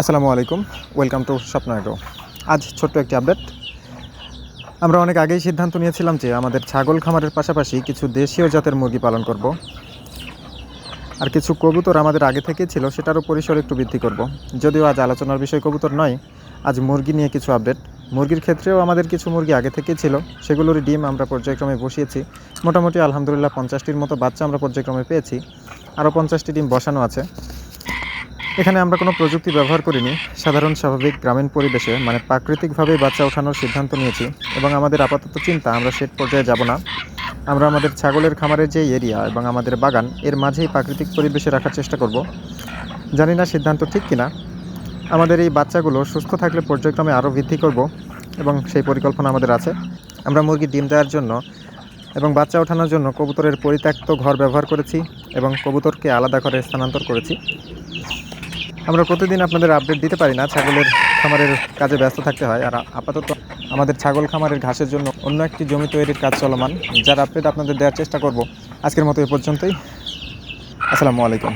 আসসালামু আলাইকুম, welcome to স্বপ্ন এগ্রো আজ ছোট্ট একটি আপডেট। আমরা অনেক আগেই সিদ্ধান্ত নিয়েছিলাম যে আমাদের ছাগল খামারের পাশাপাশি কিছু দেশীয় জাতের মুরগি পালন করব। আর কিছু কবুতর আমাদের আগে থেকেই ছিল সেটারও পরিসর একটু বৃদ্ধি করব। যদিও আজ আলোচনার বিষয় কবুতর নয়, আজ মুরগি নিয়ে কিছু আপডেট। মুরগির ক্ষেত্রেও আমাদের কিছু মুরগি আগে থেকেই ছিল সেগুলোর ডিম আমরা পর্যায়ক্রমে বসিয়েছি। মোটামুটি আলহামদুলিল্লাহ পঞ্চাশটির মতো বাচ্চা আমরা পর্যায়ক্রমে পেয়েছি, আরও পঞ্চাশটি ডিম বসানো আছে। এখানে আমরা কোনো প্রযুক্তি ব্যবহার করিনি। সাধারণ স্বাভাবিক গ্রামীণ পরিবেশে মানে প্রাকৃতিকভাবে বাচ্চা ওঠানোর সিদ্ধান্ত নিয়েছি এবং আমাদের আপাতত চিন্তা, আমরা সেট পর্যায়ে যাব না। আমরা আমাদের ছাগলের খামারের যে এরিয়া এবং আমাদের বাগান, এর মাঝেই প্রাকৃতিক পরিবেশে রাখার চেষ্টা করব। জানি না সিদ্ধান্ত ঠিক কিনা। আমাদের এই বাচ্চাগুলো সুস্থ থাকলে পর্যায়ক্রমে আরও বৃদ্ধি করব এবং সেই পরিকল্পনা আমাদের আছে। আমরা মুরগি ডিম দেওয়ার জন্য এবং বাচ্চা ওঠানোর জন্য কবুতরের পরিত্যক্ত ঘর ব্যবহার করেছি এবং কবুতরকে আলাদা ঘরে স্থানান্তর করেছি। আমরা প্রতিদিন আপনাদের আপডেট দিতে পারি না। ছাগলের খামারের কাজে ব্যস্ত থাকতে হয়। আর আপাতত আমাদের ছাগল খামারের ঘাসের জন্য অন্য একটি জমি তৈরির কাজ চলমান, যার আপডেট আপনাদের দেওয়ার চেষ্টা করব। আজকের মতো এ পর্যন্তই। আসসালামু আলাইকুম।